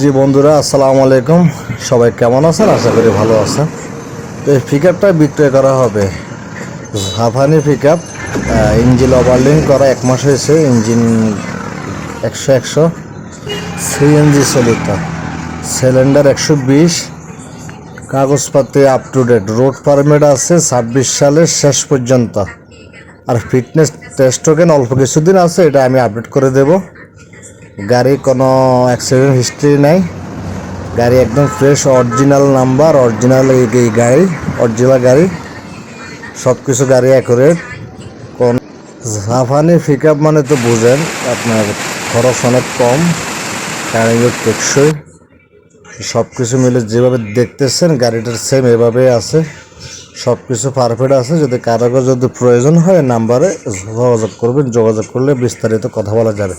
জি বন্ধুরা, আসসালামু আলাইকুম। সবাই কেমন আছেন? আশা করি ভালো আছেন। তো এই পিকআপটা বিক্রয় করা হবে। হাফানি পিক আপ ইঞ্জিন ওভারলিং করা এক মাস হয়েছে। ইঞ্জিন একশো একশো। সিএনজি চালিত সিলিন্ডার একশো বিশ। কাগজপাতি up to date road permit আছে ছাব্বিশ সালের শেষ পর্যন্ত। আর ফিটনেস টেস্ট টোকেন অল্প কিছুদিন আছে, এটা আমি আপডেট করে দেবো। গাড়ি কোনো অ্যাক্সিডেন্ট হিস্ট্রি নাই। গাড়ি একদম ফ্রেশ অরিজিনাল নাম্বার অরিজিনাল এই গাড়ি অরিজিনাল গাড়ি। সব কিছু গাড়ি অ্যাকুরেট কোন জাপানি পিক আপ মানে তো বুঝেন, আপনার খরচ অনেক কম গাড়িগুলো টেকসই। সব কিছু মিলে যেভাবে দেখতেছেন, গাড়িটার সেম এভাবে আছে। সব কিছু পারফেক্ট আছে, যদি কারও যদি প্রয়োজন হয় নাম্বারে যোগাযোগ করবেন। যোগাযোগ করলে বিস্তারিত কথা বলা যাবে।